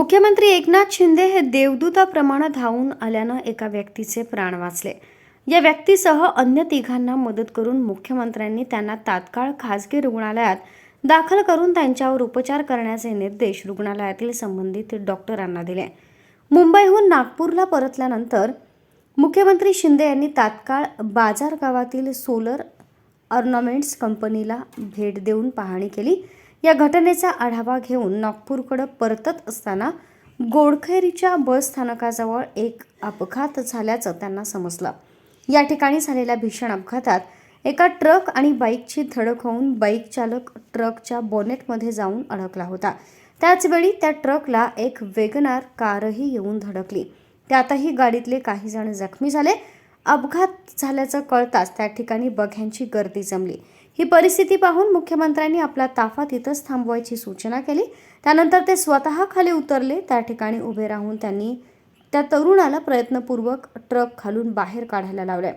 मुख्यमंत्री एकनाथ शिंदे हे देवदूताप्रमाणे धावून आल्यानं एका व्यक्तीचे प्राण वाचले. या व्यक्तीसह अन्य तिघांना मदत करून मुख्यमंत्र्यांनी त्यांना तात्काळ खासगी रुग्णालयात दाखल करून त्यांच्यावर उपचार करण्याचे निर्देश रुग्णालयातील संबंधित डॉक्टरांना दिले. मुंबईहून नागपूरला परतल्यानंतर मुख्यमंत्री शिंदे यांनी तात्काळ बाजार गावातील सोलर ऑर्नामेंट्स कंपनीला भेट देऊन पाहणी केली. या घटनेचा आढावा घेऊन नागपूरकडं परतत असताना गोडखैरीच्या बस स्थानकाजवळ एक अपघात झाल्याचं त्यांना समजलं. या ठिकाणी झालेल्या भीषण अपघातात एका ट्रक आणि बाईकची धडक होऊन बाईक चालक ट्रकच्या बोनेटमध्ये जाऊन अडकला होता. त्याचवेळी त्या ट्रकला एक वेगनार कारही येऊन धडकली. त्यातही गाडीतले काही जण जखमी झाले. अपघात झाल्याचं कळताच त्या ठिकाणी बघ्यांची गर्दी जमली. ही परिस्थिती पाहून मुख्यमंत्र्यांनी आपला ताफा तिथंच थांबवायची सूचना केली. त्यानंतर ते स्वतः खाली उतरले. त्या ठिकाणी उभे राहून त्यांनी त्या तरुणाला प्रयत्नपूर्वक ट्रक खालून बाहेर काढायला लावलाय.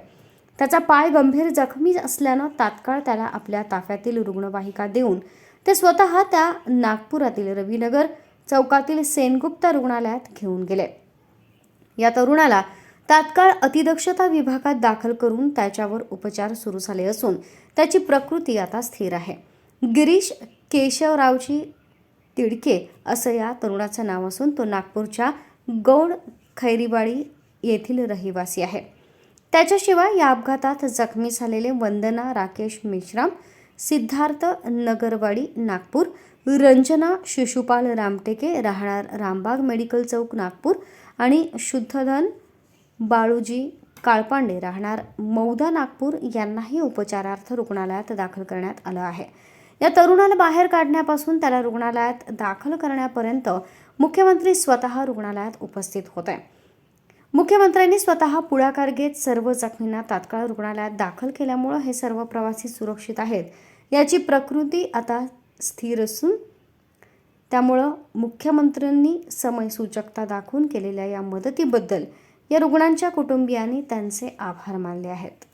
त्याचा पाय गंभीर जखमी असल्यानं तात्काळ त्याला आपल्या ताफ्यातील रुग्णवाहिका देऊन ते स्वतः त्या नागपुरातील रविनगर चौकातील सेनगुप्ता रुग्णालयात घेऊन गेले. या तरुणाला तात्काळ अतिदक्षता विभागात दाखल करून त्याच्यावर उपचार सुरू झाले असून त्याची प्रकृती आता स्थिर आहे. गिरीश केशवरावजी तिडके असं या तरुणाचं नाव असून तो नागपूरच्या गौड खैरीवाडी येथील रहिवासी आहे. त्याच्याशिवाय या अपघातात जखमी झालेले वंदना राकेश मेश्राम सिद्धार्थ नगरवाडी नागपूर रंजना शिशुपाल रामटेके राहणार रामबाग मेडिकल चौक नागपूर आणि शुद्धधन बाळूजी काळपांडे राहणार. मौदा नागपूर यांनाही उपचारार्थ रुग्णालयात दाखल करण्यात आलं आहे. या तरुणाला बाहेर काढण्यापासून त्याला रुग्णालयात दाखल करण्यापर्यंत मुख्यमंत्री स्वतः रुग्णालयात उपस्थित होते. मुख्यमंत्र्यांनी स्वतः पुढाकार घेत सर्व जखमींना तात्काळ रुग्णालयात दाखल केल्यामुळं हे सर्व प्रवासी सुरक्षित आहेत याची प्रकृती आता स्थिर असून त्यामुळं मुख्यमंत्र्यांनी समयसूचकता दाखवून केलेल्या या मदतीबद्दल या रुग्णांच्या कुटुंबियांनी त्यांचे आभार मानले आहेत.